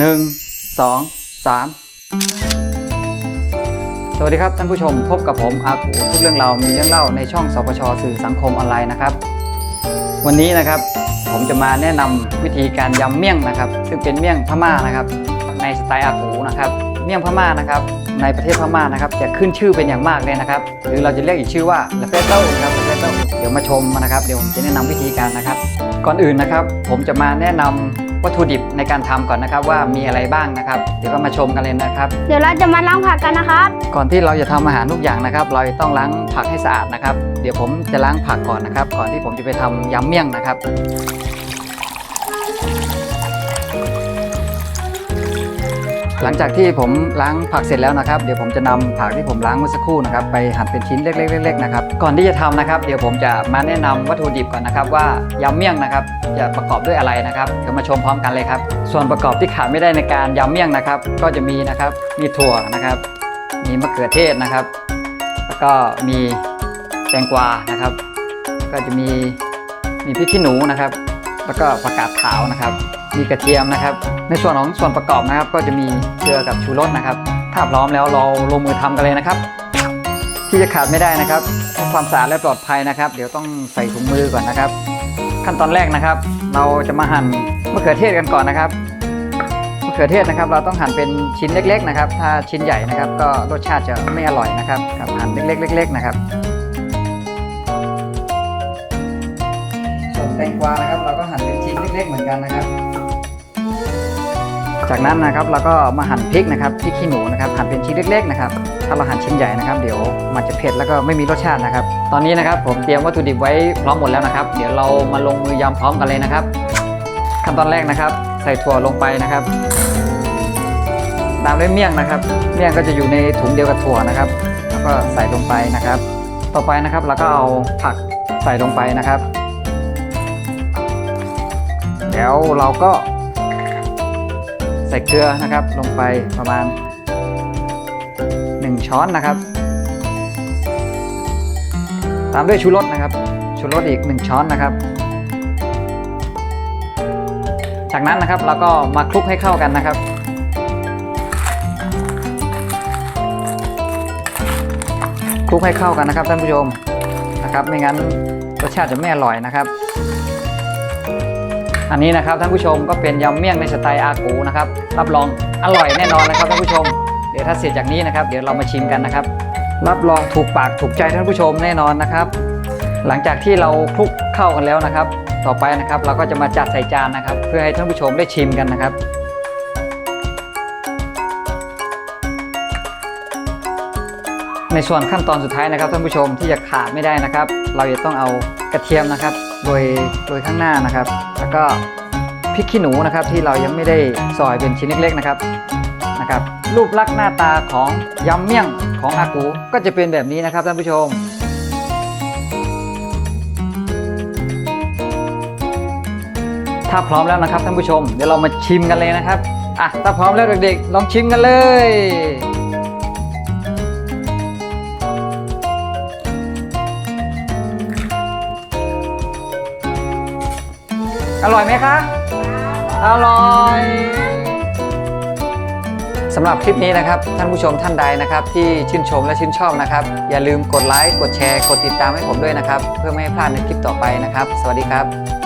หนึ่งสองสามสวัสดีครับท่านผู้ชมพบกับผมอากูทุกเรื่องเรามีเรื่องเล่าในช่องสปชสื่อสังคมออนไลน์นะครับ วันนี้นะครับผมจะมาแนะนำวิธีการยำเมี่ยงนะครับ ซึ่งเป็นเมี่ยงพม่านะครับ ในสไตล์อากูนะครับเมี่ยงพม่านะครับในประเทศพม่านะครับจะขึ้นชื่อเป็นอย่างมากเลยนะครับหรือเราจะเรียกอีกชื่อว่าลาเฟเต้นะครับลาเฟเต้เดี๋ยวมาชมนะครับ เดี๋ยวผมจะแนะนำวิธีการนะครับ ก่อนอื่นนะครับ ผมจะมาแนะนำ วัตถุดิบในการทำก่อนนะครับว่ามีอะไรบ้างนะครับ เดี๋ยวก็มาชมกันเลยนะครับ เดี๋ยวเราจะมาล้างผักกันนะครับ ก่อนที่เราจะทำอาหารทุกอย่างนะครับ เราจะต้องล้างผักให้สะอาดนะครับ เดี๋ยวผมจะล้างผักก่อนนะครับ ก่อนที่ผมจะไปทำยำเมี่ยงนะครับ หลังจากที่ผมล้างผักเสร็จแล้วนะครับ เดี๋ยวผมจะนำผักที่ผมล้างเมื่อสักครู่นะครับไปหั่นเป็นชิ้นเล็กๆๆนะครับ ก่อนที่จะทำนะครับ เดี๋ยวผมจะมาแนะนำวัตถุดิบก่อนนะครับ ว่ายำเมี่ยงนะครับจะประกอบด้วยอะไรนะครับเดี๋ยวมาชมพร้อมกันเลยครับ ส่วนประกอบที่ขาดไม่ได้ในการยำเมี่ยงนะครับ ก็จะมีนะครับมีถั่วนะครับ มีมะเขือเทศนะครับ แล้วก็มีแตงกวานะครับ ก็จะมีมีพริกขี้หนูนะครับ แล้วก็ผักกาดขาวนะครับ มีกระเทียมนะครับ ในส่วนของส่วนประกอบนะครับ ก็จะมีเกลือกับชูรสนะครับ ถ้าพร้อมแล้วเราลงมือทำกันเลยนะครับ ที่จะขาดไม่ได้นะครับเพื่อความสะอาดและปลอดภัยนะครับ เดี๋ยวต้องใส่ถุงมือก่อนนะครับ ขั้นตอนแรกนะครับ เราจะมาหั่นมะเขือเทศกันก่อนนะครับมะเขือเทศนะครับ เราต้องหั่นเป็นชิ้นเล็ก ๆ นะครับ ถ้าชิ้นใหญ่นะครับ ก็รสชาติจะไม่อร่อยนะครับครับหั่นเล็กๆเล็กๆนะครับ แตงกวานะครับ เราก็หั่นเป็นชิ้นเล็กๆเหมือนกันนะครับ จากนั้นนะครับเราก็มาหั่นพริกนะครับพริกขี้หนูนะครับหั่นเป็นชิ้นเล็กๆนะครับถ้าเราหั่นชิ้นใหญ่นะครับ เดี๋ยวมันจะเผ็ดแล้วก็ไม่มีรสชาตินะครับ ตอนนี้นะครับผมเตรียมวัตถุดิบไว้พร้อมหมดแล้วนะครับ เดี๋ยวเรามาลงมือยำพร้อมกันเลยนะครับ ขั้นตอนแรกนะครับ ใส่ถั่วลงไปนะครับ ตามด้วยเมี่ยงนะครับ เมี่ยงก็จะอยู่ในถุงเดียวกับถั่วนะครับ แล้วก็ใส่ลงไปนะครับ ต่อไปนะครับเราก็เอาผักใส่ลงไปนะครับ แล้วเราก็ใส่เกลือนะครับลงไปประมาณ 1 ช้อนนะครับ ตามด้วยชูรสนะครับ ชูรสอีก 1 ช้อนนะครับ จากนั้นนะครับเราก็มาคลุกให้เข้ากันนะครับคลุกให้เข้ากันนะครับท่านผู้ชมนะครับ ไม่งั้นรสชาติจะไม่อร่อยนะครับ อันนี้นะครับท่านผู้ชมก็เป็นยำเมี่ยงในสไตล์อากูนะครับรับรองอร่อยแน่นอนนะครับท่านผู้ชม เดี๋ยวถ้าเสร็จจากนี้นะครับ เดี๋ยวเรามาชิมกันนะครับ รับรองถูกปากถูกใจท่านผู้ชมแน่นอนนะครับ หลังจากที่เราคลุกเข้ากันแล้วนะครับ ต่อไปนะครับเราก็จะมาจัดใส่จานนะครับ เพื่อให้ท่านผู้ชมได้ชิมกันนะครับในส่วนขั้นตอนสุดท้ายนะครับท่านผู้ชมที่จะขาดไม่ได้นะครับ เราจะต้องเอากระเทียมนะครับ โดยโดยข้างหน้านะครับ แล้วก็พริกขี้หนูนะครับที่เรายังไม่ได้ซอยเป็นชิ้นเล็กๆนะครับนะครับ รูปลักษณ์หน้าตาของยำเมี่ยงของอากูก็จะเป็นแบบนี้นะครับท่านผู้ชมถ้าพร้อมแล้วนะครับท่านผู้ชม เดี๋ยวเรามาชิมกันเลยนะครับ อะ ถ้าพร้อมแล้วเด็กๆ ลองชิมกันเลย อร่อยไหมคะ อร่อยสำหรับคลิปนี้นะครับ ท่านผู้ชมท่านใดนะครับ ที่ชื่นชมและชื่นชอบนะครับ อย่าลืมกดไลค์กดแชร์ กดติดตามให้ผมด้วยนะครับ เพื่อไม่ให้พลาดในคลิปต่อไปนะครับ สวัสดีครับ